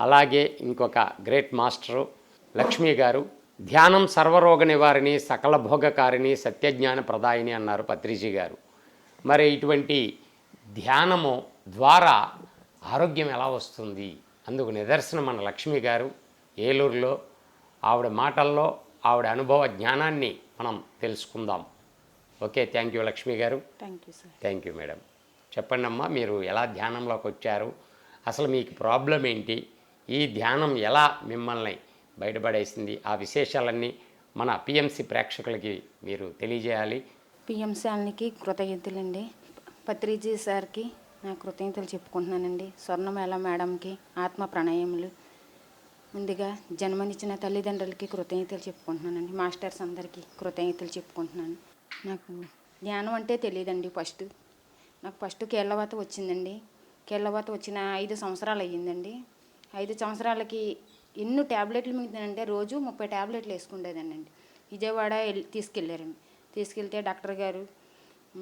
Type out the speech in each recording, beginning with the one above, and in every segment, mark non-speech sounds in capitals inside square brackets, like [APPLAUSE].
అలాగే ఇంకొక great master Lakshmi గారు ధ్యానం సర్వరోగ నివారిణి సకల భోగకారిణి సత్యజ్ఞాన ప్రదాయిని అన్నారు పత్రిజీ గారు. మరి ఇటువంటి ధ్యానము ద్వారా ఆరోగ్యం ఎలా వస్తుంది? అందుకు నిదర్శనం మన లక్ష్మి గారు ఏలూరులో ఆవిడ మాటల్లో ఆవిడ అనుభవ జ్ఞానాన్ని మనం తెలుసుకుందాం. Okay thank you Lakshmi garu. Thank you sir thank you madam చెప్పండి అమ్మా మీరు ఎలా ధ్యానంలోకి వచ్చారు? అసలు మీకు ప్రాబ్లం ఏంటి? ఈ ధ్యానం ఎలా మిమ్మల్ని బయటపడేసింది? ఆ విశేషాలన్నీ మన పిఎంసి ప్రేక్షకులకి మీరు తెలియజేయాలి. పిఎంశాలకి కృతజ్ఞతలండి. పత్రిజీ సార్కి నా కృతజ్ఞతలు చెప్పుకుంటున్నానండి. స్వర్ణమేళ మేడంకి ఆత్మ ప్రణయములు. ముందుగా జన్మనిచ్చిన తల్లిదండ్రులకి కృతజ్ఞతలు చెప్పుకుంటున్నానండి. మాస్టర్స్ అందరికీ కృతజ్ఞతలు చెప్పుకుంటున్నాను. నాకు ధ్యానం అంటే తెలియదండి ఫస్ట్. నాకు ఫస్ట్ కేళ్ళవాత వచ్చిందండి. కేళ్ళవాత వచ్చిన ఐదు సంవత్సరాలు అయ్యిందండి. ఐదు సంవత్సరాలకి ఎన్నో ట్యాబ్లెట్లు మిగిలిందంటే రోజు ముప్పై ట్యాబ్లెట్లు వేసుకుండేదానండి విజయవాడ తీసుకెళ్ళారండి. తీసుకెళ్తే డాక్టర్ గారు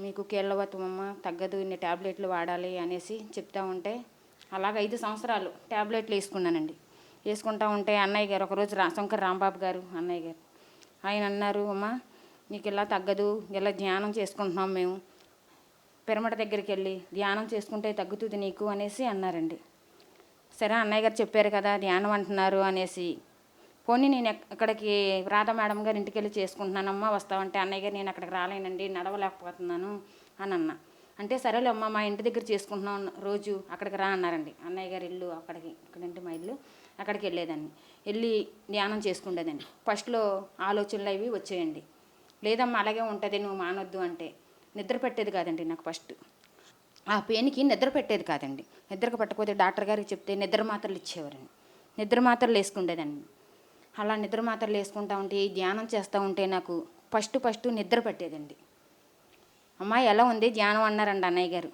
మీకు కీళ్ళవతం తగ్గదు ఇన్ని ట్యాబ్లెట్లు వాడాలి అనేసి చెప్తా ఉంటే అలాగ ఐదు సంవత్సరాలు ట్యాబ్లెట్లు వేసుకున్నానండి. వేసుకుంటా ఉంటే అన్నయ్య గారు ఒకరోజు రా శంకర్ రాంబాబు గారు అన్నయ్య గారు ఆయన అన్నారు అమ్మ నీకు ఇలా తగ్గదు ఇలా ధ్యానం చేసుకుంటున్నాం మేము. పిరమట దగ్గరికి వెళ్ళి ధ్యానం చేసుకుంటే తగ్గుతుంది నీకు అనేసి అన్నారండి. సరే అన్నయ్య గారు చెప్పారు కదా ధ్యానం అంటున్నారు అనేసి. పోనీ నేను అక్కడికి రాధా మేడం గారి ఇంటికి వెళ్ళి చేసుకుంటున్నానమ్మా వస్తావంటే అన్నయ్య గారు నేను అక్కడికి రాలేనండి నడవలేకపోతున్నాను అని అన్న. అంటే సరేలే అమ్మ మా ఇంటి దగ్గర చేసుకుంటున్నాం రోజు అక్కడికి రా అన్నారండి. అన్నయ్య గారి ఇల్లు అక్కడికి ఇక్కడంటే మా ఇల్లు అక్కడికి వెళ్ళేదాన్ని. వెళ్ళి ధ్యానం చేసుకుండేదండి ఫస్ట్లో ఆలోచనలు అవి వచ్చేయండి. లేదమ్మా అలాగే ఉంటుంది నువ్వు మానొద్దు అంటే. నిద్ర పెట్టేది కాదండి నాకు ఫస్ట్. ఆ పెయిన్కి నిద్ర పెట్టేది కాదండి. నిద్రకు పట్టకపోతే డాక్టర్ గారికి చెప్తే నిద్ర మాత్రలు ఇచ్చేవారండి. నిద్ర మాత్రలు వేసుకుండేదండి అలా నిద్ర మాత్రలు వేసుకుంటా ఉంటే ఈ ధ్యానం చేస్తూ ఉంటే నాకు ఫస్ట్ ఫస్ట్ నిద్ర పట్టేదండి. అమ్మాయి ఎలా ఉంది? ధ్యానం అన్నారండి అన్నయ్య గారు.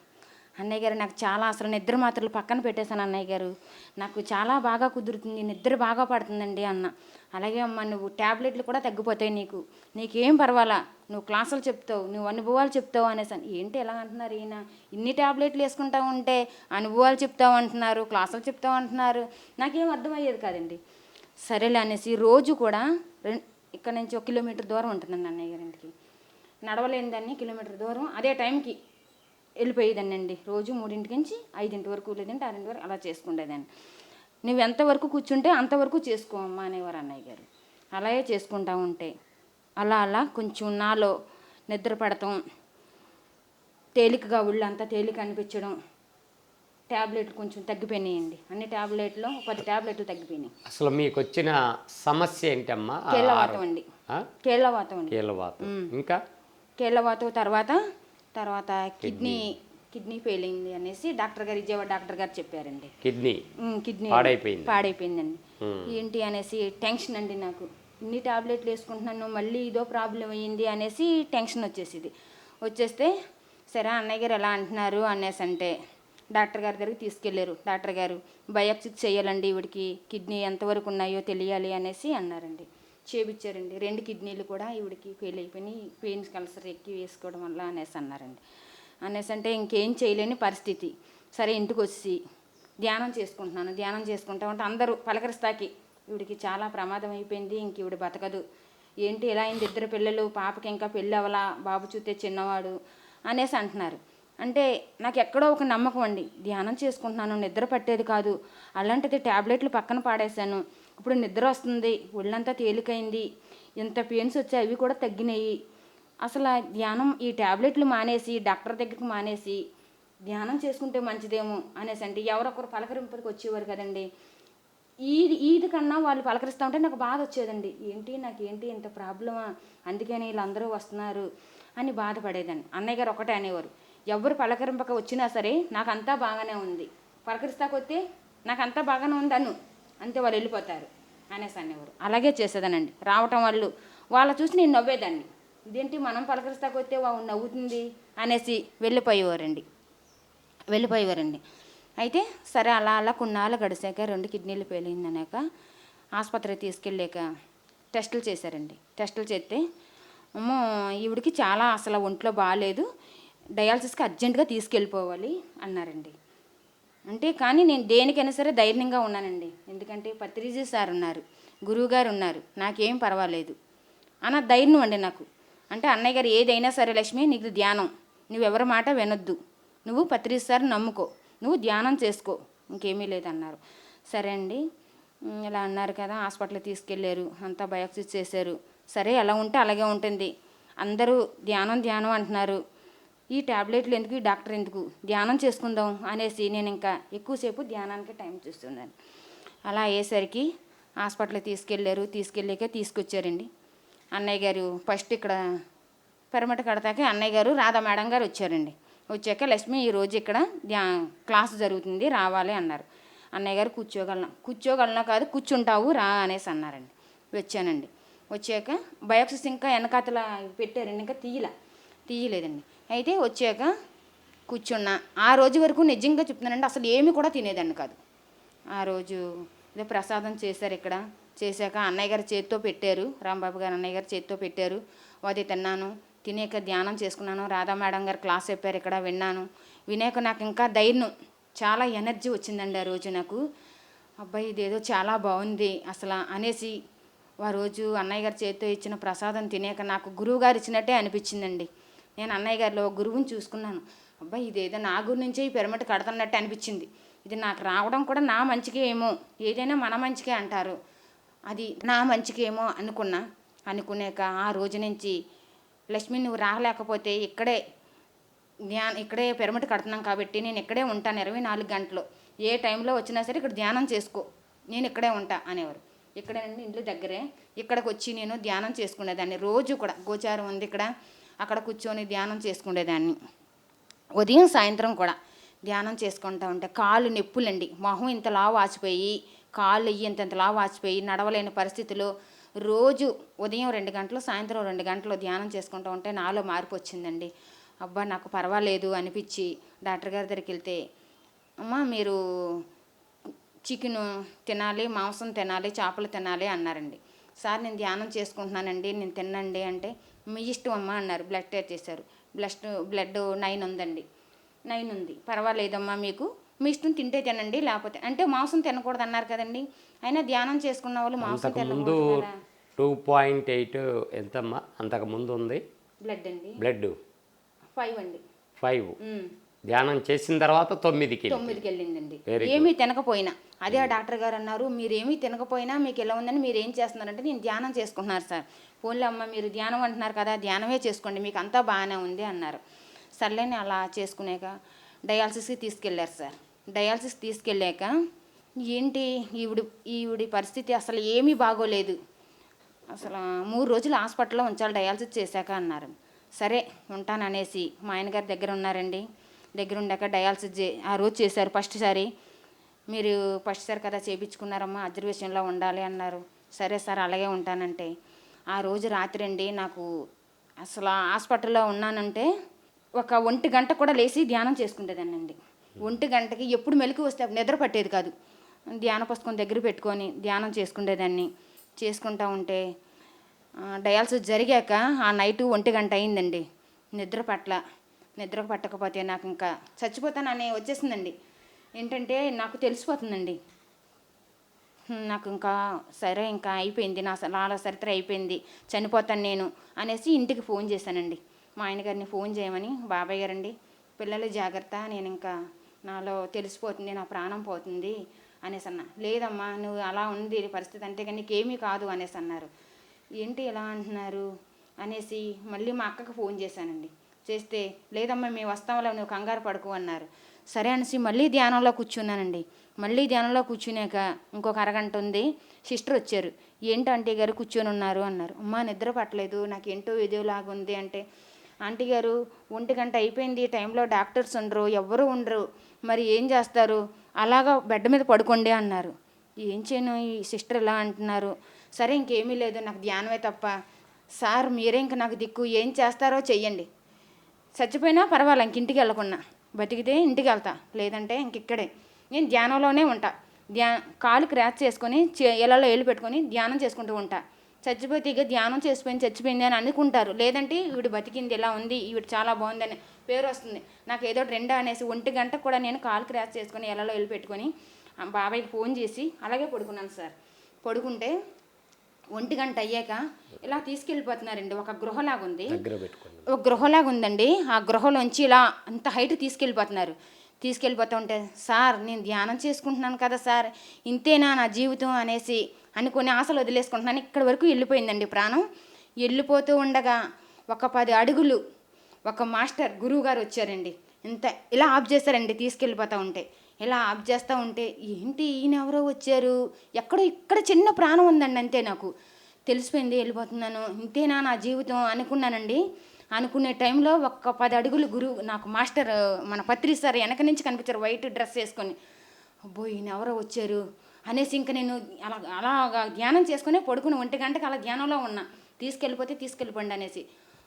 అన్నయ్య గారు నాకు చాలా అసలు నిద్ర మాత్రలు పక్కన పెట్టేశాను అన్నయ్య గారు. నాకు చాలా బాగా కుదురుతుంది నిద్ర బాగా పడుతుందండి అన్న. అలాగే అమ్మ నువ్వు ట్యాబ్లెట్లు కూడా తగ్గిపోతాయి నీకు. నీకేం పర్వాలా? నువ్వు క్లాసులు చెప్తావు నువ్వు అనుభవాలు చెప్తావు అనేసి ఏంటి ఎలా అంటున్నారు ఈయన? ఇన్ని ట్యాబ్లెట్లు వేసుకుంటా ఉంటే అనుభవాలు చెప్తావు అంటున్నారు క్లాసులు చెప్తావు అంటున్నారు. నాకేం అర్థమయ్యేది కాదండి. సరేలే అనేసి రోజు కూడా ఇక్కడ నుంచి ఒక కిలోమీటర్ దూరం ఉంటుందండి అన్నయ్య గారి ఇంటికి. నడవలేని దాన్ని కిలోమీటర్ దూరం అదే టైంకి వెళ్ళిపోయేదాన్ని అండి రోజు మూడింటికి నుంచి ఐదింటి వరకు లేదంటే ఆరింటి వరకు అలా చేసుకునేదాన్ని. నువ్వు ఎంతవరకు కూర్చుంటే అంతవరకు చేసుకో అమ్మా అనేవారు అన్నయ్య గారు. అలాగే చేసుకుంటా ఉంటే. అలా అలా కొంచెం నాలో నిద్ర పడటం తేలికగా ఒళ్ళంతా తేలిక అనిపించడం. ట్యాబ్లెట్లు కొంచెం తగ్గిపోయినాయండి. అన్ని ట్యాబ్లెట్లు పది ట్యాబ్లెట్లు తగ్గిపోయినాయి. అసలు మీకు వచ్చిన సమస్య ఏంటమ్మా? కీళ్ళవాతం అండి? కీళ్ళవాతం అండి. కీళ్ళవాతం ఇంకా? కీళ్ళవాతం తర్వాత తర్వాత కిడ్నీ. కిడ్నీ ఫెయిల్ అయింది అనేసి డాక్టర్ గారు విజయవాడ డాక్టర్ గారు చెప్పారండి. కిడ్నీ? కిడ్నీ పాడైపోయింది. పాడైపోయిందండి. ఏంటి అనేసి టెన్షన్ అండి నాకు. ఇన్ని టాబ్లెట్లు వేసుకుంటున్నాను మళ్ళీ ఇదో ప్రాబ్లం అయ్యింది అనేసి టెన్షన్ వచ్చేసింది. వచ్చేస్తే సరే అన్నయ్య గారు ఎలా అంటున్నారు అనేసి అంటే డాక్టర్ గారి దగ్గరికి తీసుకెళ్ళారు. డాక్టర్ గారు బయాప్సీ చేయాలండి ఈవిడికి కిడ్నీ ఎంతవరకు ఉన్నాయో తెలియాలి అనేసి అన్నారండి. చేపించారండి రెండు కిడ్నీలు కూడా ఈవిడికి ఫెయిల్ అయిపోయినాయి. పెయిన్స్ కల్సర్ ఎక్కి వేసుకోవడం వల్ల అనేసి అన్నారండి. అనేసి అంటే ఇంకేం చేయలేని పరిస్థితి. సరే ఇంటికి వచ్చి ధ్యానం చేసుకుంటున్నాను ధ్యానం చేసుకుంటా ఉంటే అందరూ పలకరిస్తాకి ఈవిడికి చాలా ప్రమాదం అయిపోయింది ఇంక ఈవిడ బతకదు. ఏంటి ఇలా అయింది ఇద్దరు పిల్లలు? పాపకి ఇంకా పెళ్ళి అవ్వలా? బాబు చూస్తే చిన్నవాడు అనేసి అంటున్నారు. అంటే నాకు ఎక్కడో ఒక నమ్మకం అండి. ధ్యానం చేసుకుంటున్నాను నిద్ర పట్టేది కాదు. అలాంటిది ట్యాబ్లెట్లు పక్కన పాడేశాను. ఇప్పుడు నిద్ర వస్తుంది ఒళ్ళంతా తేలికైంది. ఇంత పెయిన్స్ వచ్చాయి అవి కూడా తగ్గినాయి. అసలు ధ్యానం ఈ ట్యాబ్లెట్లు మానేసి డాక్టర్ దగ్గరికి మానేసి ధ్యానం చేసుకుంటే మంచిదేమో అనేసి అంటే ఎవరొకరు పలకరింపుకి వచ్చేవారు కదండి. ఈది ఈది కన్నా వాళ్ళు పలకరిస్తూ ఉంటే నాకు బాధ వచ్చేదండి. ఏంటి నాకు ఏంటి ఇంత ప్రాబ్లమా? అందుకని వీళ్ళందరూ వస్తున్నారు అని బాధపడేదాన్ని అన్నయ్య గారు ఒకటే అనేవారు. ఎవరు పలకరింపక వచ్చినా సరే నాకు అంతా బాగానే ఉంది. పలకరిస్తాకొస్తే నాకు అంతా బాగానే ఉంది అను. అంతే వాళ్ళు వెళ్ళిపోతారు అనేసి అనేవారు. అలాగే చేసేదానండి. రావటం వాళ్ళు. వాళ్ళ చూసి నేను నవ్వేదాన్ని. ఇదేంటి మనం పలకరిస్తాకొస్తే వాళ్ళు నవ్వుతుంది అనేసి వెళ్ళిపోయేవారండి. వెళ్ళిపోయేవారండి. అయితే సరే అలా అలా కొన్నాళ్ళు గడిచాక రెండు కిడ్నీలు పేలిందనాక ఆసుపత్రికి తీసుకెళ్ళాక టెస్టులు చేశారండి. టెస్టులు చేస్తే అమ్మో ఈవిడికి చాలా అసలు ఒంట్లో బాగాలేదు డయాలసిస్కి అర్జెంటుగా తీసుకెళ్ళిపోవాలి అన్నారండి. అంటే కానీ నేను దేనికైనా సరే ధైర్యంగా ఉన్నానండి. ఎందుకంటే పత్రిజీ సార్ ఉన్నారు గురువుగారు ఉన్నారు నాకేం పర్వాలేదు. అన్న ధైర్యం అండి నాకు. అంటే అన్నయ్య గారు ఏదైనా సరే లక్ష్మి నీకు ధ్యానం. నువ్వు ఎవరి మాట వినొద్దు. నువ్వు పత్రిస్తారు నమ్ముకో. నువ్వు ధ్యానం చేసుకో. ఇంకేమీ లేదన్నారు. సరే అండి. ఇలా అన్నారు కదా హాస్పిటల్కి తీసుకెళ్ళారు అంతా బయోప్సీ చేశారు. సరే ఎలా ఉంటే అలాగే ఉంటుంది. అందరూ ధ్యానం ధ్యానం అంటున్నారు. ఈ ట్యాబ్లెట్లు ఎందుకు? ఈ డాక్టర్ ఎందుకు? ధ్యానం చేసుకుందాం అనేసి నేను ఇంకా ఎక్కువసేపు ధ్యానానికి టైం చూస్తున్నాను. అలా అయ్యేసరికి హాస్పిటల్కి తీసుకెళ్ళారు తీసుకెళ్ళాక తీసుకొచ్చారండి. అన్నయ్య గారు ఫస్ట్ ఇక్కడ పిరమిడ్ కడతాకే అన్నయ్య గారు రాధా మేడం గారు వచ్చారండి. వచ్చాక లక్ష్మి ఈ రోజు ఇక్కడ ధ్యా క్లాస్ జరుగుతుంది రావాలి అన్నారు. అన్నయ్య గారు కూర్చోగలను కూర్చోగలను కాదు కూర్చుంటావు రా అనేసి అన్నారండి. వచ్చానండి. వచ్చాక బయోప్సిస్ ఇంకా వెనకాతల పెట్టారండి ఇంకా తీయలే తీయలేదండి. అయితే వచ్చాక కూర్చున్నా. ఆ రోజు వరకు నిజంగా చెప్తున్నానండి అసలు ఏమి కూడా తినేదాన్ని కాదు. ఆ రోజు ఇదే ప్రసాదం చేశారు ఇక్కడ. చేశాక అన్నయ్య గారి చేతితో పెట్టారు. రాంబాబు గారు అన్నయ్య గారి చేతితో పెట్టారు. అది తిన్నాను. తినేక ధ్యానం చేసుకున్నాను. రాధా మేడం గారు క్లాస్ చెప్పారు. ఇక్కడ విన్నాను. వినాక నాకు ఇంకా ధైర్యం చాలా ఎనర్జీ వచ్చిందండి ఆ రోజు నాకు. అబ్బాయి ఇదేదో చాలా బాగుంది అసలు అనేసి ఆ రోజు అన్నయ్య గారి చేతితో ఇచ్చిన ప్రసాదం తినేక నాకు గురువు గారు ఇచ్చినట్టే అనిపించిందండి. నేను అన్నయ్య గారిలో గురువుని చూసుకున్నాను. అబ్బాయి ఇదేదో నా నుంచే ఈ పిరమిడ్ కడుతున్నట్టు అనిపించింది. ఇది నాకు రావడం కూడా నా మంచికే ఏమో. ఏదైనా మన మంచికే అంటారు. అది నా మంచికేమో అనుకున్నా. అనుకునేక ఆ రోజు నుంచి లక్ష్మి నువ్వు రాలేకపోతే ఇక్కడే ధ్యానం ఇక్కడే పిరమిడ్ కడుతున్నాం కాబట్టి నేను ఇక్కడే ఉంటాను ఇరవై నాలుగు గంటలు. ఏ టైంలో వచ్చినా సరే ఇక్కడ ధ్యానం చేసుకో. నేను ఇక్కడే ఉంటా అనేవారు. ఇక్కడేనండి ఇంట్లో దగ్గరే ఇక్కడికి వచ్చి నేను ధ్యానం చేసుకునేదాన్ని. రోజు కూడా గోచారం ఉంది ఇక్కడ. అక్కడ కూర్చొని ధ్యానం చేసుకునేదాన్ని. ఉదయం సాయంత్రం కూడా ధ్యానం చేసుకుంటా ఉంటే కాళ్ళు నొప్పులండి. మొహం ఇంతలా వాచిపోయి కాళ్ళు అయ్యి ఇంతలా వాచిపోయి నడవలేని పరిస్థితిలో రోజు ఉదయం రెండు గంటలు సాయంత్రం రెండు గంటలు ధ్యానం చేసుకుంటూ ఉంటే నాలో మార్పు వచ్చిందండి. అబ్బా నాకు పర్వాలేదు అనిపించి డాక్టర్ గారి దగ్గరికి వెళ్తే అమ్మ మీరు చికెన్ తినాలి మాంసం తినాలి చేపలు తినాలి అన్నారండి. సార్ నేను ధ్యానం చేసుకుంటున్నానండి నేను తినండి అంటే మీ ఇష్టం అమ్మా అన్నారు. బ్లడ్ టెస్ట్ చేశారు. బ్లడ్ బ్లడ్ నైన్ ఉందండి. నైన్ ఉంది. పర్వాలేదమ్మా మీకు. మీ ఇష్టం తింటే తినండి లేకపోతే అంటే మాంసం తినకూడదు అన్నారు కదండి. అయినా ధ్యానం చేసుకున్న వాళ్ళు మాంసం తినకూడదు టూ పాయింట్ ఎయిట్ ఎంతమ్మా? అంతకుముందు ఉంది. బ్లడ్ అండి. బ్లడ్. ఫైవ్ అండి. ఫైవ్. ధ్యానం చేసిన తర్వాత తొమ్మిదికి తొమ్మిదికి వెళ్ళిందండి. ఏమీ తినకపోయినా. అదే ఆ డాక్టర్ గారు అన్నారు మీరు ఏమీ తినకపోయినా మీకు ఎలా ఉందని మీరు ఏం చేస్తున్నారంటే నేను ధ్యానం చేసుకుంటున్నారు సార్. ఫోన్లో అమ్మ మీరు ధ్యానం అంటున్నారు కదా ధ్యానమే చేసుకోండి మీకు అంతా బాగానే ఉంది అన్నారు. సర్లేని అలా చేసుకునేక డయాలసిస్కి తీసుకెళ్ళారు సార్. డయాలసిస్ తీసుకెళ్ళాక ఏంటి ఈవిడి ఈవిడి పరిస్థితి అసలు ఏమీ బాగోలేదు. అసలు మూడు రోజులు హాస్పిటల్లో ఉంచాలి డయాలసిస్ చేశాక అన్నారు. సరే ఉంటాననేసి మా ఆయనగారు దగ్గర ఉన్నారండి. దగ్గర ఉండాక డయాలసిస్ చే ఆ రోజు చేశారు ఫస్ట్ సారి. మీరు ఫస్ట్ సారి కదా చేయించుకున్నారమ్మా అబ్జర్వేషన్లో ఉండాలి అన్నారు. సరే సార్ అలాగే ఉంటానంటే. ఆ రోజు రాత్రి అండి నాకు అసలు హాస్పిటల్లో ఉన్నానంటే ఒక ఒంటి గంట కూడా లేచి ధ్యానం చేసుకునేదానండి ఒంటి గంటకి ఎప్పుడు మెలకు వస్తే అప్పుడు నిద్ర పట్టేది కాదు. ధ్యాన పుస్తకం దగ్గర పెట్టుకొని ధ్యానం చేసుకునేదాన్ని చేసుకుంటా ఉంటే ఆ, డయాలసిస్ జరిగాక ఆ నైట్ ఒంటి గంట అయిందండి. నిద్ర పట్ల నిద్ర పట్టకపోతే నాకు ఇంకా చచ్చిపోతానని వచ్చేసిందండి. ఏంటంటే నాకు తెలిసిపోతుందండి. నాకు ఇంకా సరే ఇంకా అయిపోయింది. నా లాల చరిత్ర అయిపోయింది. చనిపోతాను నేను అనేసి ఇంటికి ఫోన్ చేశానండి. మా ఆయన గారిని ఫోన్ చేయమని బాబాయ్ గారండి పిల్లలు జాగ్రత్త నేను ఇంకా నాలో తెలిసిపోతుంది నా ప్రాణం పోతుంది అనేసి అన్న. లేదమ్మా నువ్వు అలా ఉంది పరిస్థితి అంటే కానీ నీకేమీ కాదు అనేసి అన్నారు. ఏంటి ఇలా అంటున్నారు? అనేసి మళ్ళీ మా అక్కకు ఫోన్ చేశానండి. చేస్తే లేదమ్మా మేము వస్తాంలో నువ్వు కంగారు పడుకో అన్నారు. సరే అనేసి మళ్ళీ ధ్యానంలో కూర్చున్నానండి. మళ్ళీ ధ్యానంలో కూర్చున్నాక ఇంకొక అరగంట ఉంది సిస్టర్ వచ్చారు. ఏంటి ఆంటీ గారు కూర్చొని ఉన్నారు అన్నారు. అమ్మా నిద్ర పట్టలేదు నాకు ఏంటో ఏదోలాగా ఉంది అంటే ఆంటీ గారు ఒంటి గంట అయిపోయింది టైంలో డాక్టర్స్ ఉండరు ఎవ్వరూ ఉండరు. మరి ఏం చేస్తారు? అలాగా బెడ్ మీద పడుకోండి అన్నారు. ఏం చేయను? ఈ సిస్టర్ ఇలా అంటున్నారు. సరే ఇంకేమీ లేదు నాకు ధ్యానమే తప్ప. సార్ మీరే ఇంక నాకు దిక్కు. ఏం చేస్తారో చెయ్యండి. చచ్చిపోయినా పర్వాలే ఇంక ఇంటికి వెళ్ళకుండా బతికితే ఇంటికి వెళ్తా. లేదంటే ఇంక ఇక్కడే. నేను ధ్యానంలోనే ఉంటా. ధ్యా కాలు క్రాచ్ చేసుకొని చే- ఇళ్ళలో ఏళ్ళు పెట్టుకొని ధ్యానం చేసుకుంటూ ఉంటా. చచ్చిపోతే ఇక ధ్యానం చేసిపోయింది చచ్చిపోయింది అని అనుకుంటారు. లేదంటే ఈవిడ బతికింది ఇలా ఉంది ఈవిడ చాలా బాగుందని పేరు వస్తుంది. నాకు ఏదో రెండా అనేసి ఒంటి గంట కూడా నేను కాలు క్రాస్ చేసుకొని ఎలలో వెళ్ళి పెట్టుకొని బాబాయ్కి ఫోన్ చేసి అలాగే పడుకున్నాను సార్. పడుకుంటే ఒంటి గంట అయ్యాక ఇలా తీసుకెళ్ళిపోతున్నారండి. ఒక గృహలాగా ఉంది. ఒక గృహలాగా ఉందండి. ఆ గృహలోంచి ఇలా అంత హైట్ తీసుకెళ్ళిపోతున్నారు. తీసుకెళ్ళిపోతూ ఉంటే సార్ నేను ధ్యానం చేసుకుంటున్నాను కదా సార్. ఇంతేనా నా జీవితం? అనేసి అనుకుని ఆశలు వదిలేసుకుంటున్నాను. ఇక్కడ వరకు వెళ్ళిపోయిందండి ప్రాణం. వెళ్ళిపోతూ ఉండగా ఒక పది అడుగులు ఒక మాస్టర్ గురువు గారు వచ్చారండి. ఇంత ఇలా ఆఫ్ చేశారండి తీసుకెళ్ళిపోతూ ఉంటే. ఇలా ఆఫ్ చేస్తూ ఉంటే ఏంటి ఈయన ఎవరో వచ్చారు? ఎక్కడో ఇక్కడ చిన్న ప్రాణం ఉందండి అంతే నాకు. తెలిసిపోయింది వెళ్ళిపోతున్నాను. ఇంతేనా నా జీవితం అనుకున్నానండి. అనుకునే టైంలో ఒక్క పది అడుగులు గురువు నాకు మాస్టర్ మన పత్రి సార్ వెనక నుంచి కనిపించారు వైట్ డ్రెస్ వేసుకొని. అబ్బో ఈయన ఎవరో వచ్చారు? అనేసి ఇంక నేను అలా అలా ధ్యానం చేసుకుని పడుకుని ఒంటి గంటకి అలా ధ్యానంలో ఉన్నా. తీసుకెళ్ళిపోతే తీసుకెళ్ళిపోండి అనేసి.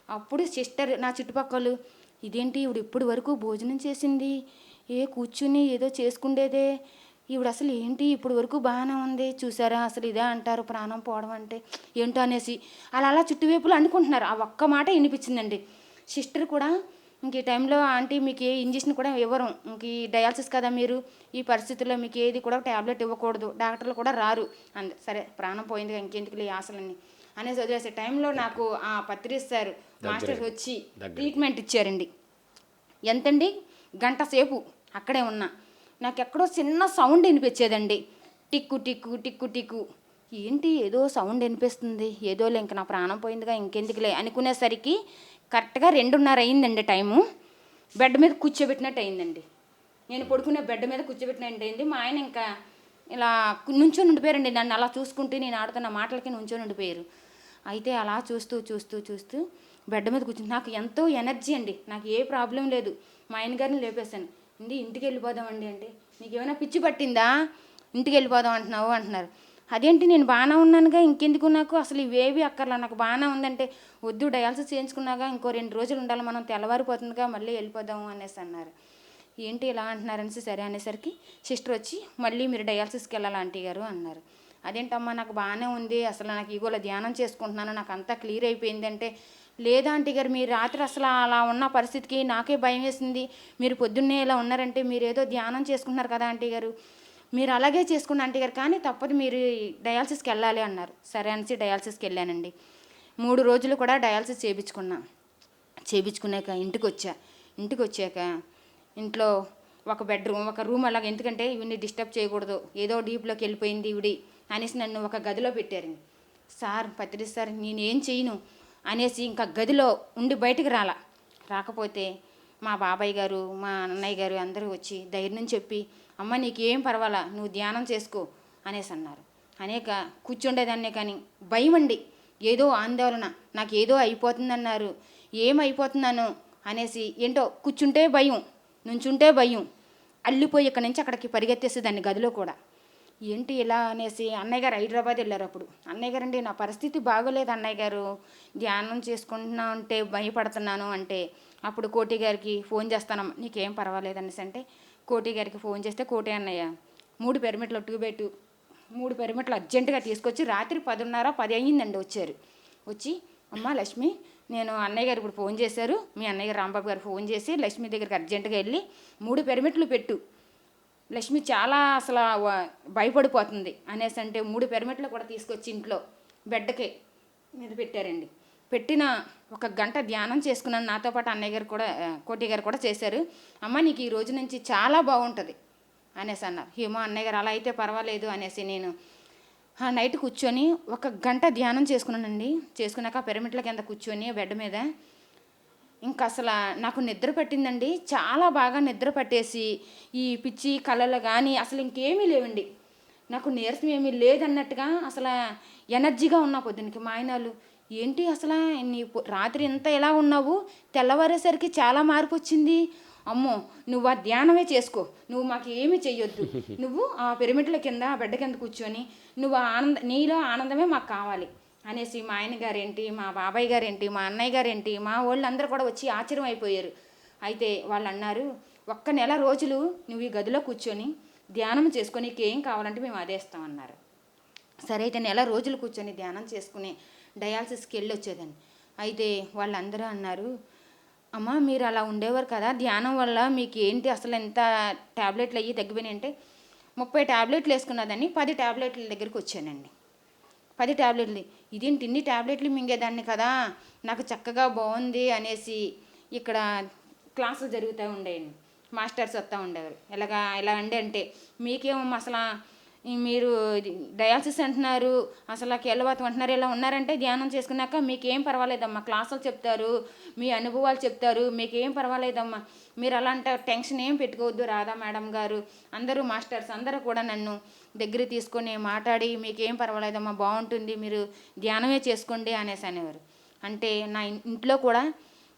అప్పుడు సిస్టర్ నా చుట్టుపక్కల ఇదేంటి ఇవిడు ఇప్పటి వరకు భోజనం చేసింది? ఏ కూర్చుని ఏదో చేసుకుండేదే? ఈవిడ అసలు ఏంటి ఇప్పుడు వరకు బాగానే ఉంది? చూసారా? అసలు ఇదే అంటారు ప్రాణం పోవడం అంటే ఏంటో అనేసి. అలా అలా చుట్టువైపులు అనుకుంటున్నారు. ఆ ఒక్క మాట వినిపించిందండి. సిస్టర్ కూడా ఇంక ఈ టైంలో ఆంటీ మీకు ఏ ఇంజక్షన్ కూడా ఇవ్వరు. ఇంక ఈ డయాలసిస్ కదా మీరు. ఈ పరిస్థితుల్లో మీకు ఏది కూడా ట్యాబ్లెట్ ఇవ్వకూడదు. డాక్టర్లు కూడా రారు. అంద సరే ప్రాణం పోయింది ఇంకెందుకు ఈ ఆశలన్నీ. అనేసి వదిలేసే టైంలో నాకు ఆ పత్రిస్తారు మాస్టర్ వచ్చి ట్రీట్మెంట్ ఇచ్చారండి. ఎంతండి? గంట సేపు అక్కడే ఉన్నా. నాకు ఎక్కడో చిన్న సౌండ్ వినిపించేదండి. టిక్కు టిక్కు టిక్కు టిక్కు. ఏంటి? ఏదో సౌండ్ వినిపిస్తుంది. ఏదో ఇంక నా ప్రాణం పోయిందిగా ఇంకెందుకులే అనుకునేసరికి కరెక్ట్గా రెండున్నర అయిందండి టైము. బెడ్ మీద కూర్చోబెట్టినట్టు అయిందండి. నేను పడుకునే బెడ్ మీద కూర్చోబెట్టినట్టు అయింది. మా ఆయన ఇంకా ఇలా నుంచొని ఉండిపోయారండి. నన్ను అలా చూసుకుంటూ నేను ఆడుతున్న మాటలకి నుంచొని ఉండిపోయారు. అయితే అలా చూస్తూ చూస్తూ చూస్తూ బెడ్ మీద కూర్చుని నాకు ఎంతో ఎనర్జీ అండి. నాకు ఏ ప్రాబ్లం లేదు. మా ఆయన గారిని లేపేశాను. ఇండి ఇంటికి వెళ్ళిపోదామండి అంటే నీకు ఏమైనా పిచ్చి పట్టిందా? ఇంటికి వెళ్ళిపోదాం అంటున్నావు అంటున్నారు. అదేంటి నేను బాగానే ఉన్నానుగా ఇంకెందుకు నాకు? అసలు ఇవేవి అక్కర్లా? నాకు బాగానే ఉందంటే వద్దు డయాలసిస్ చేయించుకున్నాగా ఇంకో రెండు రోజులు ఉండాలి మనం తెల్లవారిపోతుందిగా మళ్ళీ వెళ్ళిపోదాము అనేసి అన్నారు. ఏంటి ఇలా అంటున్నారనేసి సరే అనేసరికి సిస్టర్ వచ్చి మళ్ళీ మీరు డయాలసిస్కి వెళ్ళాలి ఆంటీ గారు? అన్నారు. అదేంటమ్మా నాకు బాగానే ఉంది అసలు నాకు ఇగోలా ధ్యానం చేసుకుంటున్నాను నాకు అంతా క్లియర్ అయిపోయింది అంటే లేదా ఆంటీ గారు మీరు రాత్రి అసలు అలా ఉన్న పరిస్థితికి నాకే భయం వేసింది. మీరు పొద్దున్నే ఇలా ఉన్నారంటే మీరు ఏదో ధ్యానం చేసుకుంటున్నారు కదా ఆంటీ గారు? మీరు అలాగే చేసుకున్న ఆంటీ గారు కానీ తప్పదు మీరు డయాలసిస్కి వెళ్ళాలి అన్నారు. సరే అనేసి డయాలసిస్కి వెళ్ళానండి. మూడు రోజులు కూడా డయాలసిస్ చేయించుకున్నా. చేయించుకున్నాక ఇంటికి వచ్చా. ఇంటికి వచ్చాక ఇంట్లో ఒక బెడ్రూమ్ ఒక రూమ్ అలాగ ఎందుకంటే ఇవన్నీ డిస్టర్బ్ చేయకూడదు. ఏదో డీప్లోకి వెళ్ళిపోయింది ఇవిడి అనేసి నన్ను ఒక గదిలో పెట్టారు సార్ పత్రి సార్ నేను ఏం చేయను? అనేసి ఇంకా గదిలో ఉండి బయటకు రాలా. రాకపోతే మా బాబాయ్ గారు మా అన్నయ్య గారు అందరూ వచ్చి ధైర్యం చెప్పి అమ్మ నీకేం పర్వాలా? నువ్వు ధ్యానం చేసుకో అనేసి అన్నారు. అనేక కూర్చుండేదాన్నే కానీ భయం అండి ఏదో ఆందోళన నాకు ఏదో అయిపోతుందన్నారు. ఏమైపోతున్నాను అనేసి ఏంటో కూర్చుంటే భయం నుంచుంటే భయం. అల్లిపోయి ఇక్కడి నుంచి అక్కడికి పరిగెత్తేసేదాన్ని గదిలో కూడా. ఏంటి ఇలా అనేసి అన్నయ్య గారు హైదరాబాద్ వెళ్ళారు అప్పుడు. అన్నయ్య గారు అండి నా పరిస్థితి బాగోలేదు అన్నయ్య గారు. ధ్యానం చేసుకుంటున్నా అంటే భయపడుతున్నాను అంటే అప్పుడు కోటి గారికి ఫోన్ చేస్తానమ్మా నీకేం పర్వాలేదు అనేసి అంటే కోటి గారికి ఫోన్ చేస్తే కోటి అన్నయ్య మూడు పెరిమిట్లు టూ మూడు పెరిమిట్లు అర్జెంటుగా తీసుకొచ్చి రాత్రి పదిన్నర పది అయ్యిందండి వచ్చారు. వచ్చి అమ్మ లక్ష్మి నేను అన్నయ్య గారు ఇప్పుడు ఫోన్ చేశారు. మీ అన్నయ్య గారు రాంబాబు గారు ఫోన్ చేసి లక్ష్మి దగ్గరికి అర్జెంటుగా వెళ్ళి మూడు పెరిమిట్లు పెట్టు. లక్ష్మి చాలా అసలు భయపడిపోతుంది. అనేసి అంటే మూడు పెరమిట్లు కూడా తీసుకొచ్చి ఇంట్లో బెడ్కి మీద పెట్టారండి. పెట్టిన ఒక గంట ధ్యానం చేసుకున్నాను. నాతో పాటు అన్నయ్య గారు కూడా కోటి గారు కూడా చేశారు. అమ్మ నీకు ఈ రోజు నుంచి చాలా బాగుంటుంది అనేసి అన్నారు. హేమో అన్నయ్య గారు అలా అయితే పర్వాలేదు అనేసి నేను ఆ నైట్ కూర్చొని ఒక గంట ధ్యానం చేసుకున్నానండి. చేసుకున్నాక ఆ పిరమిడ్ల కింద కూర్చొని బెడ్ మీద ఇంకా అసలు నాకు నిద్ర పట్టిందండి. చాలా బాగా నిద్ర పట్టేసి ఈ పిచ్చి కళలు కానీ అసలు ఇంకేమీ లేవండి. నాకు నీరసం ఏమీ లేదన్నట్టుగా అసలు ఎనర్జీగా ఉన్నా పొద్దునకి మా ఆయనలు ఏంటి అసలు నీ రాత్రి ఇంత ఎలా ఉన్నావు? తెల్లవారేసరికి చాలా మార్పు వచ్చింది అమ్మో నువ్వు ఆ ధ్యానమే చేసుకో. నువ్వు మాకు ఏమీ చెయ్యొద్దు. [LAUGHS] నువ్వు ఆ పిరమిడ్ల కింద ఆ బెడ్డ కింద కూర్చొని నువ్వు ఆనంద నీలో ఆనందమే మాకు కావాలి. అనేసి మా ఆయన గారేంటి మా బాబాయ్ గారేంటి మా అన్నయ్య గారేంటి మా వాళ్ళు అందరూ కూడా వచ్చి ఆశ్చర్యం అయిపోయారు. అయితే వాళ్ళు అన్నారు ఒక్క నెల రోజులు నువ్వు ఈ గదిలో కూర్చొని ధ్యానం చేసుకొని నీకు ఏం కావాలంటే మేము అదే ఇస్తామన్నారు. సరే అయితే నెల రోజులు కూర్చొని ధ్యానం చేసుకుని డయాలసిస్కి వెళ్ళి వచ్చేదాన్ని. అయితే వాళ్ళందరూ అన్నారు అమ్మ మీరు అలా ఉండేవారు కదా ధ్యానం వల్ల మీకు ఏంటి? అసలు ఎంత ట్యాబ్లెట్లు అయ్యి తగ్గిపోయినాయి? అంటే ముప్పై ట్యాబ్లెట్లు వేసుకున్నదని పది ట్యాబ్లెట్ల దగ్గరికి వచ్చానండి. పది ట్యాబ్లెట్లు ఇదేంటి ఇన్ని ట్యాబ్లెట్లు మింగేదాన్ని కదా నాకు చక్కగా బాగుంది అనేసి ఇక్కడ క్లాసులు జరుగుతూ ఉండేయండి మాస్టర్స్ వస్తూ ఉండేవారు. ఎలాగా ఎలా అండి అంటే మీకేమో అసలు మీరు ఇది డయాలసిస్ అంటున్నారు అసలు కీళ్ళవాతం అంటున్నారు ఇలా ఉన్నారంటే ధ్యానం చేసుకున్నాక మీకేం పర్వాలేదమ్మా. క్లాసులు చెప్తారు మీ అనుభవాలు చెప్తారు మీకేం పర్వాలేదమ్మా. మీరు అలాంటి టెన్షన్ ఏం పెట్టుకోవద్దు రాధా మేడం గారు. అందరూ మాస్టర్స్ అందరూ కూడా నన్ను దగ్గర తీసుకొని మాట్లాడి మీకేం పర్వాలేదమ్మా బాగుంటుంది మీరు ధ్యానమే చేసుకోండి అనేసి అనేవారు. అంటే నా ఇంట్లో కూడా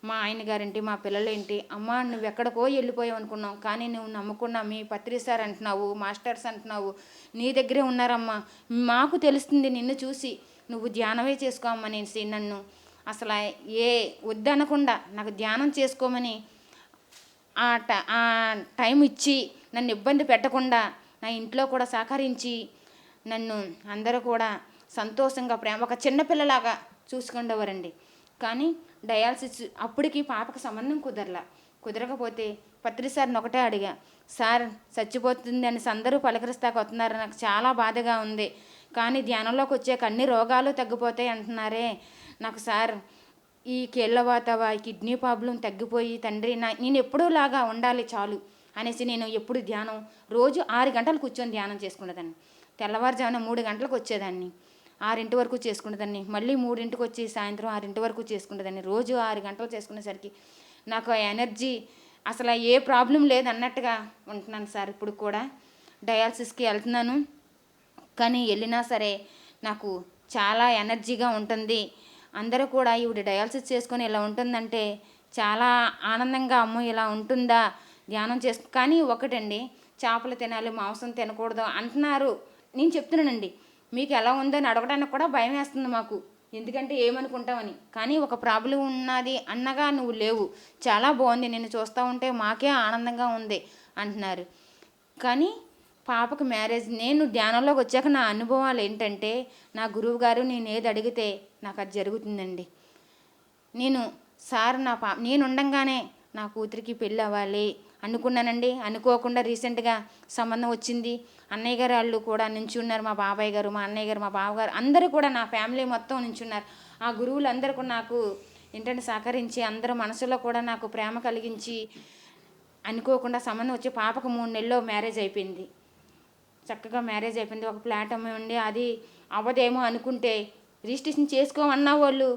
మా ఆయన గారేంటి మా పిల్లలేంటి అమ్మ నువ్వు ఎక్కడికో వెళ్ళిపోయావు అనుకున్నావు. కానీ నువ్వు నమ్ముకున్నా మీ పత్రి సార్ అంటున్నావు మాస్టర్స్ అంటున్నావు నీ దగ్గరే ఉన్నారమ్మా. మాకు తెలుస్తుంది నిన్ను చూసి నువ్వు ధ్యానమే చేసుకోమనేసి నన్ను. అసలు ఏ వద్దనకుండా నాకు ధ్యానం చేసుకోమని ఆ ట ఆ టైం ఇచ్చి నన్ను ఇబ్బంది పెట్టకుండా నా ఇంట్లో కూడా సహకరించి నన్ను అందరూ కూడా సంతోషంగా ప్రేమ ఒక చిన్నపిల్లలాగా చూసుకుండేవారండి కానీ డయాలసిస్ అప్పటికి పాపకు సంబంధం కుదరలా. కుదరకపోతే పత్రి సార్ని ఒకటే అడిగా. సార్ చచ్చిపోతుంది అని అందరూ పలకరిస్తాకు వస్తున్నారు? నాకు చాలా బాధగా ఉంది. కానీ ధ్యానంలోకి వచ్చాక అన్ని రోగాలు తగ్గిపోతాయి అంటున్నారే. నాకు సార్ ఈ కేళ్ళవాతవా ఈ కిడ్నీ ప్రాబ్లం తగ్గిపోయి తండ్రి నా నేను ఎప్పుడూ లాగా ఉండాలి చాలు అనేసి నేను ఎప్పుడు ధ్యానం రోజు ఆరు గంటలు కూర్చొని ధ్యానం చేసుకునేదాన్ని. తెల్లవారుజామున మూడు గంటలకు వచ్చేదాన్ని. ఆరింటి వరకు చేసుకునేదాన్ని. మళ్ళీ మూడింటికి వచ్చి సాయంత్రం ఆరింటి వరకు చేసుకునేదాన్ని. రోజు ఆరు గంటలు చేసుకునేసరికి నాకు ఆ ఎనర్జీ అసలు ఏ ప్రాబ్లం లేదు అన్నట్టుగా ఉంటున్నాను సార్ ఇప్పుడు కూడా. డయాలసిస్కి వెళ్తున్నాను. కానీ వెళ్ళినా సరే నాకు చాలా ఎనర్జీగా ఉంటుంది. అందరూ కూడా ఈవిడ డయాలసిస్ చేసుకొని ఇలా ఉంటుందంటే చాలా ఆనందంగా అమ్మో ఇలా ఉంటుందా? ధ్యానం చేసు కానీ ఒకటండి చేపలు తినాలి మాంసం తినకూడదు అంటున్నారు. నేను చెప్తున్నానండి. మీకు ఎలా ఉందని అడగడానికి కూడా భయం వేస్తుంది మాకు. ఎందుకంటే ఏమనుకుంటామని. కానీ ఒక ప్రాబ్లం ఉన్నది అన్నగా నువ్వు లేవు. చాలా బాగుంది. నిన్ను చూస్తూ ఉంటే మాకే ఆనందంగా ఉంది అంటున్నారు. కానీ పాపకు మ్యారేజ్ నేను ధ్యానంలోకి వచ్చాక నా అనుభవాలు ఏంటంటే నా గురువు గారు నేను ఏది అడిగితే నాకు అది జరుగుతుందండి. నేను సార్ నా పా నేను ఉండంగానే నా కూతురికి పెళ్ళి అవ్వాలి. అనుకున్నానండి. అనుకోకుండా రీసెంట్గా సంబంధం వచ్చింది. అన్నయ్య గారు వాళ్ళు కూడా నించున్నారు మా బాబాయ్ గారు మా అన్నయ్య గారు మా బావగారు అందరూ కూడా నా ఫ్యామిలీ మొత్తం నించున్నారు. ఆ గురువులు అందరూ కూడా నాకు ఏంటంటే సహకరించి అందరూ మనసులో కూడా నాకు ప్రేమ కలిగించి అనుకోకుండా సంబంధం వచ్చి పాపకు మూడు నెలల్లో మ్యారేజ్ అయిపోయింది. చక్కగా మ్యారేజ్ అయిపోయింది. ఒక ప్లాట్ అమ్మ ఉండి అది అవ్వదేమో అనుకుంటే రిజిస్ట్రేషన్ చేసుకోమన్నా వాళ్ళు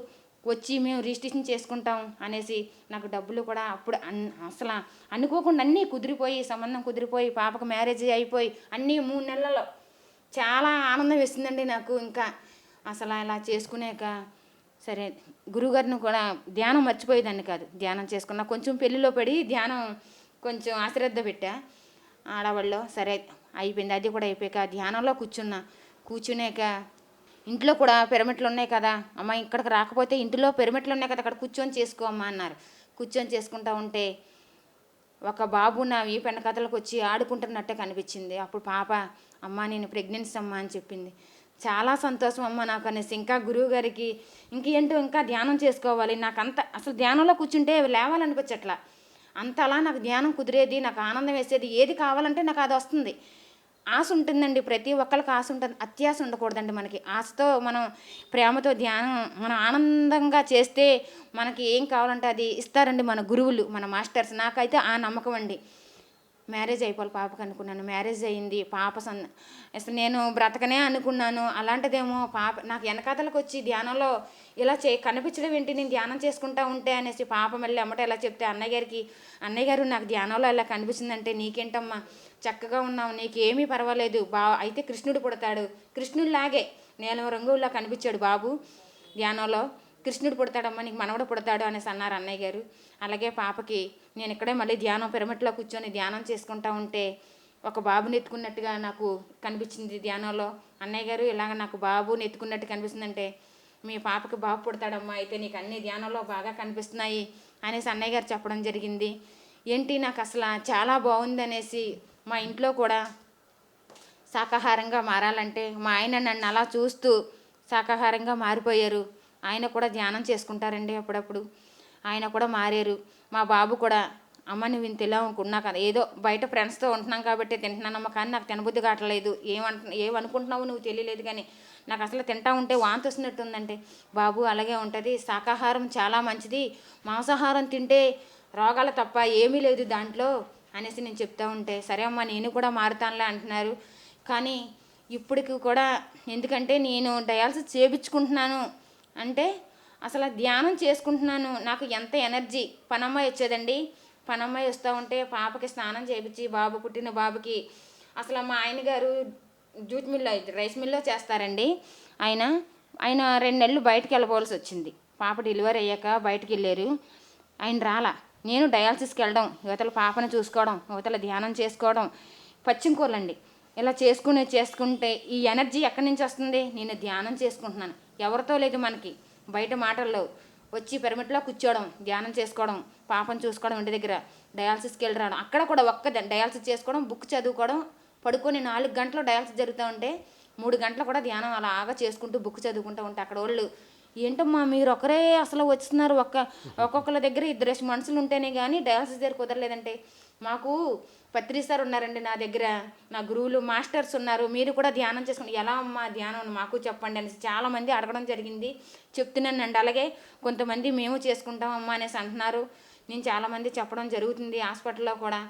వచ్చి మేము రిజిస్ట్రేషన్ చేసుకుంటాం అనేసి నాకు డబ్బులు కూడా అప్పుడు అన్ అసలు అనుకోకుండా అన్నీ కుదిరిపోయి సంబంధం కుదిరిపోయి పాపకు మ్యారేజ్ అయిపోయి అన్నీ మూడు నెలల్లో చాలా ఆనందం వేసిందండి నాకు ఇంకా. అసలు ఇలా చేసుకునేక సరే గురువుగారిని కూడా ధ్యానం మర్చిపోయేదాన్ని కాదు. ధ్యానం చేసుకున్నా కొంచెం పెళ్ళిలో పడి ధ్యానం కొంచెం అశ్రద్ధ పెట్టా. ఆడవాళ్ళు సరే అయిపోయింది అది కూడా అయిపోయాక ధ్యానంలో కూర్చున్నా. కూర్చునేక ఇంట్లో కూడా పిరమిట్లు ఉన్నాయి కదా అమ్మ ఇక్కడికి రాకపోతే ఇంటిలో పిరమిట్లు ఉన్నాయి కదా అక్కడ కూర్చొని చేసుకో అమ్మ అన్నారు. కూర్చొని చేసుకుంటా ఉంటే ఒక బాబు నా ఈ పెన్న కథలకు వచ్చి ఆడుకుంటున్నట్టే కనిపించింది. అప్పుడు పాప అమ్మ నేను ప్రెగ్నెన్సీ అమ్మ అని చెప్పింది. చాలా సంతోషం అమ్మ నాకు అనేసి ఇంకా గురువు గారికి ఇంకేంటో ఇంకా ధ్యానం చేసుకోవాలి. నాకు అంత అసలు ధ్యానంలో కూర్చుంటే లేవాలనిపించట్లా. అంత అలా నాకు ధ్యానం కుదిరేది నాకు ఆనందం వేసేది ఏది కావాలంటే నాకు అది వస్తుంది. ఆశ ఉంటుందండి. ప్రతి ఒక్కరికి ఆశ ఉంటుంది. అత్యాశ ఉండకూడదండి మనకి. ఆశతో మనం ప్రేమతో ధ్యానం మనం ఆనందంగా చేస్తే మనకి ఏం కావాలంటే అది ఇస్తారండి మన గురువులు మన మాస్టర్స్. నాకైతే ఆ నమ్మకం అండి. మ్యారేజ్ అయిపోవాలి పాపకు అనుకున్నాను. మ్యారేజ్ అయింది. పాప సన్ నేను బ్రతకనే అనుకున్నాను. అలాంటిదేమో పాప నాకు వెనకాతలకు వచ్చి ధ్యానంలో ఇలా చే కనిపించడం ఏంటి? నేను ధ్యానం చేసుకుంటా ఉంటే అనేసి పాప మళ్ళీ అమ్మట ఎలా చెప్తే అన్నయ్య గారికి అన్నయ్య గారు నాకు ధ్యానంలో ఇలా కనిపించిందంటే నీకేంటమ్మా? చక్కగా ఉన్నావు. నీకేమీ పర్వాలేదు. బా అయితే కృష్ణుడు పుడతాడు. కృష్ణుడిలాగే నీలం రంగుల్లో కనిపించాడు బాబు ధ్యానంలో. కృష్ణుడు పుడతాడమ్మా నీకు మనవడు పుడతాడు అనేసి అన్నారు అన్నయ్య గారు. అలాగే పాపకి నేను ఇక్కడే మళ్ళీ ధ్యానం పిరమిట్లో కూర్చొని ధ్యానం చేసుకుంటా ఉంటే ఒక బాబుని ఎత్తుకున్నట్టుగా నాకు కనిపించింది ధ్యానంలో. అన్నయ్య గారు ఇలాగ నాకు బాబుని ఎత్తుకున్నట్టు కనిపిస్తుందంటే మీ పాపకి బాబు పుడతాడమ్మా అయితే నీకు అన్ని ధ్యానంలో బాగా కనిపిస్తున్నాయి అనేసి అన్నయ్య గారు చెప్పడం జరిగింది. ఏంటి నాకు అసలు చాలా బాగుంది అనేసి మా ఇంట్లో కూడా శాకాహారంగా మారాలంటే మా ఆయన నన్ను అలా చూస్తూ శాకాహారంగా మారిపోయారు. ఆయన కూడా ధ్యానం చేసుకుంటారండి అప్పుడప్పుడు. ఆయన కూడా మారారు. మా బాబు కూడా అమ్మ నువ్వు ఇంత ఇలా అనుకున్నా కదా ఏదో బయట ఫ్రెండ్స్తో ఉంటున్నాం కాబట్టి తింటున్నానమ్మ కానీ నాకు తినబుద్ధి కావట్లేదు. ఏమంట ఏమనుకుంటున్నావు నువ్వు తెలియలేదు కానీ నాకు అసలు తింటా ఉంటే వాంతి వస్తున్నట్టుందంటే బాబు అలాగే ఉంటుంది. శాకాహారం చాలా మంచిది. మాంసాహారం తింటే రోగాలు తప్ప ఏమీ లేదు దాంట్లో అనేసి నేను చెప్తా ఉంటే సరే అమ్మా నేను కూడా మారుతానులే అంటున్నారు. కానీ ఇప్పటికి కూడా ఎందుకంటే నేను డయాలసిస్ చేయించుకుంటున్నాను అంటే అసలు ధ్యానం చేసుకుంటున్నాను. నాకు ఎంత ఎనర్జీ. పనమ్మాయి వచ్చేదండి పనమ్మాయి వస్తూ ఉంటే పాపకి స్నానం చేయించి బాబు పుట్టిన బాబుకి. అసలు మా ఆయన గారు జూట్ మిల్లో రైస్ మిల్లో చేస్తారండి. ఆయన ఆయన రెండు నెలలు బయటకు వెళ్ళవలసి వచ్చింది. పాప డెలివరీ అయ్యాక బయటకు వెళ్ళారు. ఆయన రాలా. నేను డయాలసిస్కి వెళ్ళడం యువతల పాపను చూసుకోవడం యువతల ధ్యానం చేసుకోవడం పచ్చింకూరలండి ఇలా చేసుకుని చేసుకుంటే ఈ ఎనర్జీ ఎక్కడి నుంచి వస్తుంది? నేను ధ్యానం చేసుకుంటున్నాను. ఎవరితో లేదు మనకి. బయట మాటల్లో వచ్చి పిరమిడ్లో కూర్చోవడం ధ్యానం చేసుకోవడం పాపం చూసుకోవడం ఇంటి దగ్గర డయాలసిస్కి వెళ్ళి రావడం. అక్కడ కూడా ఒక్క డయాలసిస్ చేసుకోవడం బుక్ చదువుకోవడం పడుకొని నాలుగు గంటలు డయాలసిస్ జరుగుతూ ఉంటే మూడు గంటలు కూడా ధ్యానం అలాగా చేసుకుంటూ బుక్ చదువుకుంటూ ఉంటే అక్కడ వాళ్ళు ఏంటమ్మా మీరు ఒకరే అసలు వస్తున్నారు ఒక్క ఒక్కొక్కరి దగ్గర ఇద్దరు మనుషులు ఉంటేనే కానీ డయాలసిస్ దగ్గర కుదరలేదంటే. మాకు పత్రి సార్ ఉన్నారండి నా దగ్గర. నా గురువులు మాస్టర్స్ ఉన్నారు. మీరు కూడా ధ్యానం చేసుకోండి. ఎలా అమ్మా ధ్యానం మాకు చెప్పండి అనేసి చాలామంది అడగడం జరిగింది. చెప్తున్నానండి అలాగే కొంతమంది మేము చేసుకుంటాం అమ్మా అనేసి అంటున్నారు. నేను చాలామంది చెప్పడం జరుగుతుంది హాస్పిటల్లో కూడా.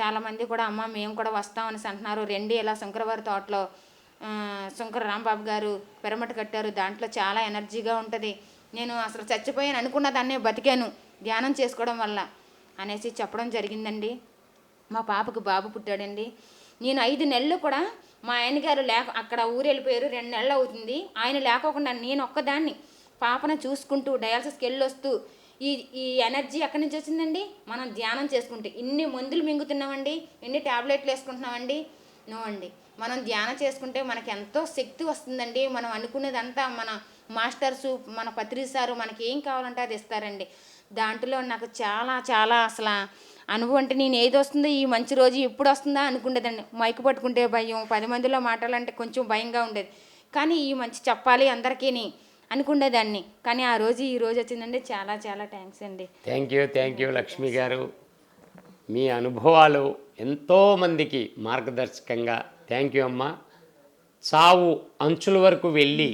చాలామంది కూడా అమ్మ మేము కూడా వస్తాం అనేసి అంటున్నారు. రెండి ఇలా శంకరవారి తోటలో శంకర రాంబాబు గారు పిరమిడ్ కట్టారు. దాంట్లో చాలా ఎనర్జీగా ఉంటుంది. నేను అసలు చచ్చిపోయాను అనుకున్న దాన్నే బతికాను ధ్యానం చేసుకోవడం వల్ల అనేసి చెప్పడం జరిగిందండి. మా పాపకు బాబు పుట్టాడండి. నేను ఐదు నెలలు కూడా మా ఆయన గారు లేక అక్కడ ఊరు వెళ్ళిపోయారు. రెండు నెలలు అవుతుంది. ఆయన లేకోకుండా నేను ఒక్కదాన్ని పాపను చూసుకుంటూ డయాలసిస్కి వెళ్ళొస్తూ ఈ ఈ ఎనర్జీ ఎక్కడి నుంచి వచ్చిందండి? మనం ధ్యానం చేసుకుంటే. ఇన్ని మందులు మింగుతున్నామండి. ఎన్ని ట్యాబ్లెట్లు వేసుకుంటున్నామండి? నో అండి. మనం ధ్యానం చేసుకుంటే మనకి ఎంతో శక్తి వస్తుందండి. మనం అనుకునేదంతా మన మాస్టర్సు మన పత్రి సారు మనకి ఏం కావాలంటే అది ఇస్తారండి. దాంట్లో నాకు చాలా చాలా అసలు అనుభవం అంటే నేను ఏది వస్తుందో ఈ మంచి రోజు ఎప్పుడు వస్తుందా అనుకునేదండి మైకు పట్టుకుంటే భయం పది మందిలో మాట్లాడాలంటే కొంచెం భయంగా ఉండేది. కానీ ఈ మంచి చెప్పాలి అందరికీని అనుకునేదాన్ని కానీ ఆ రోజు ఈ రోజు వచ్చిందండి. చాలా చాలా థ్యాంక్స్ అండి. Thank you thank you Lakshmi garu. మీ అనుభవాలు ఎంతోమందికి మార్గదర్శకంగా థ్యాంక్ యూ అమ్మా. చావు అంచుల వరకు వెళ్ళి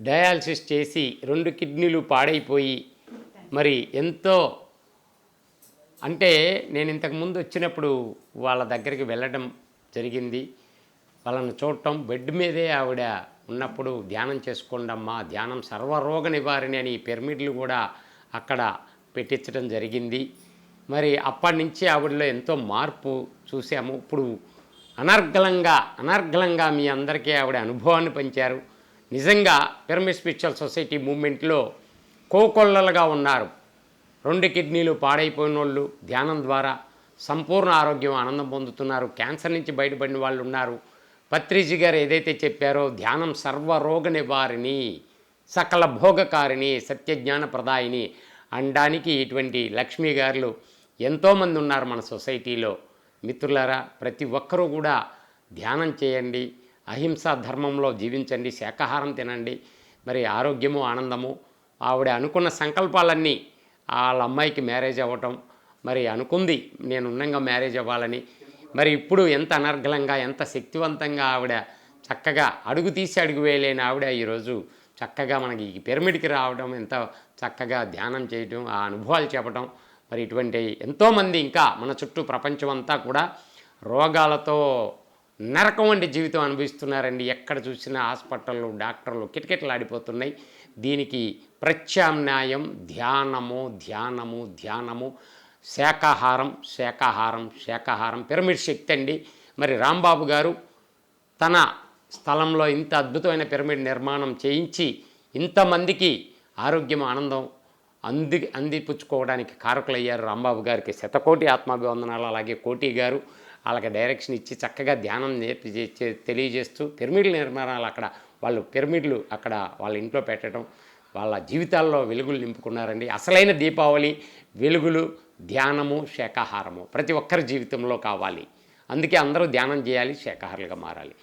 డయాలసిస్ చేసి రెండు కిడ్నీలు పాడైపోయి మరి ఎంతో అంటే నేను ఇంతకుముందు వచ్చినప్పుడు వాళ్ళ దగ్గరికి వెళ్ళడం జరిగింది. వాళ్ళని చూడటం బెడ్ మీదే ఆవిడ ఉన్నప్పుడు ధ్యానం చేసుకోండమ్మా ధ్యానం సర్వరోగ నివారణ అని పిరమిడ్లు కూడా అక్కడ పెట్టించడం జరిగింది. మరి అప్పటి నుంచి ఆవిడలో ఎంతో మార్పు చూసాము. ఇప్పుడు అనర్గళంగా అనర్గళంగా మీ అందరికీ ఆవిడ అనుభవాన్ని పంచారు. నిజంగా పిరమిడ్ స్పిరిచువల్ సొసైటీ మూమెంట్లో కోకొల్లలుగా ఉన్నారు. రెండు కిడ్నీలు పాడైపోయిన వాళ్ళు ధ్యానం ద్వారా సంపూర్ణ ఆరోగ్యం ఆనందం పొందుతున్నారు. క్యాన్సర్ నుంచి బయటపడిన వాళ్ళు ఉన్నారు. పత్రిజీ గారు ఏదైతే చెప్పారో ధ్యానం సర్వరోగ నివారిణి సకల భోగకారిణి సత్యజ్ఞాన ప్రదాయిని అనడానికి ఇటువంటి లక్ష్మీ గారులు ఎంతోమంది ఉన్నారు మన సొసైటీలో. మిత్రులారా ప్రతి ఒక్కరూ కూడా ధ్యానం చేయండి. అహింసా ధర్మంలో జీవించండి. శాకాహారం తినండి. మరి ఆరోగ్యము ఆనందము. ఆవిడ అనుకున్న సంకల్పాలన్నీ వాళ్ళ అమ్మాయికి మ్యారేజ్ అవ్వటం. మరి అనుకుంది నేను ఉన్నంగా మ్యారేజ్ అవ్వాలని. మరి ఇప్పుడు ఎంత అనర్గళంగా ఎంత శక్తివంతంగా ఆవిడ చక్కగా అడుగు తీసి అడుగు వేయలేని ఆవిడ ఈరోజు చక్కగా మనకి ఈ పిరమిడ్కి రావడం ఎంత చక్కగా ధ్యానం చేయటం ఆ అనుభవాలు చెప్పటం మరి ఇటువంటి ఎంతోమంది ఇంకా మన చుట్టూ ప్రపంచం అంతా కూడా రోగాలతో నరకం వంటి జీవితం అనుభవిస్తున్నారండి. ఎక్కడ చూసినా హాస్పిటళ్ళు డాక్టర్లు కిటకిటలాడిపోతున్నాయి. దీనికి ప్రత్యామ్నాయం ధ్యానము ధ్యానము ధ్యానము శాకాహారం శాకాహారం శాకాహారం పిరమిడ్ శక్తి అండి. మరి రాంబాబు గారు తన స్థలంలో ఇంత అద్భుతమైన పిరమిడ్ నిర్మాణం చేయించి ఇంతమందికి ఆరోగ్యం ఆనందం అంది అందిపుచ్చుకోవడానికి కారకులయ్యారు రాంబాబు గారికి శతకోటి ఆత్మాభివందనాలు. అలాగే కోటి గారు వాళ్ళకి డైరెక్షన్ ఇచ్చి చక్కగా ధ్యానం నేర్పి తెలియజేస్తూ పిరమిడ్ల నిర్మాణాలు అక్కడ వాళ్ళు పిరమిడ్లు అక్కడ వాళ్ళ ఇంట్లో పెట్టడం వాళ్ళ జీవితాల్లో వెలుగులు నింపుకున్నారండి. అసలైన దీపావళి వెలుగులు ధ్యానము శాకాహారము ప్రతి ఒక్కరి జీవితంలో కావాలి. అందుకే అందరూ ధ్యానం చేయాలి శాకాహారులుగా మారాలి.